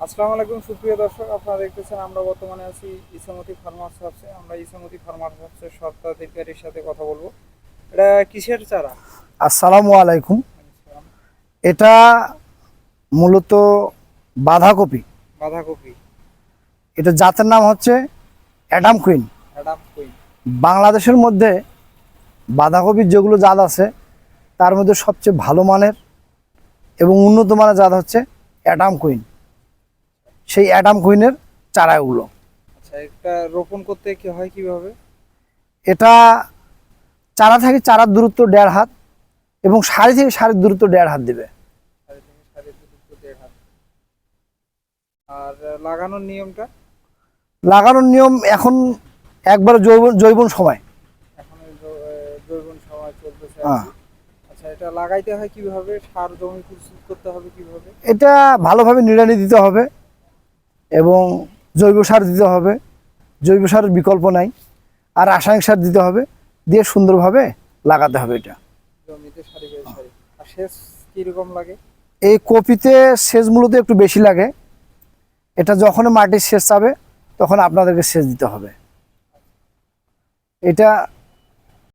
আসসালামু আলাইকুম সুপ্রিয় দর্শক আপনারা দেখতেছেন আমরা বর্তমানে আছি ইসামতি ফার্মার হাউসে আমরা ইসামতি ফার্মার হাউসের সত্ত্বাধিকারীর সাথে কথা বলব। এটা কিসের চারা? আসসালামু আলাইকুম। এটা মূলত বাঁধাকপি। বাঁধাকপি। এটা জাতের নাম হচ্ছে অ্যাডাম কুইন। Adam queen. বাংলাদেশের মধ্যে বাঁধাকপির যেগুলো জাত আছে তার মধ্যে সবচেয়ে ভালো মানের এবং উন্নত মানের জাত হচ্ছে অ্যাডাম কুইন। সেই অ্যাডাম কুইনের চারাগুলো আচ্ছা এটা রোপণ করতে কি হয় কীভাবে? এটা চারা থেকে চারার দূরত্ব দেড় হাত এবং সারি থেকে সারির দূরত্ব দেড় হাত দেবে। আর লাগানোর নিয়মটা? লাগানোর নিয়ম এখন একবার জৈব জৈবন সময়। এখন জৈবন সময় চলতেছে হ্যাঁ। আচ্ছা এটা লাগাইতে হয় কীভাবে? সার জমি প্রস্তুত করতে হবে কীভাবে? এটা ভালোভাবে নিড়ানি দিতে হবে। এবং জৈব সার দিতে হবে। জৈব সারের বিকল্প নাই। আর রাসায়নিক সার দিতে হবে। দিয়ে সুন্দরভাবে লাগাতে হবে এটা। সারি সারি। এই কপিতে সেচ মূলত একটু বেশি লাগে। এটা যখন মাটির সেচ চাবে তখন আপনাদেরকে সেচ দিতে হবে। এটা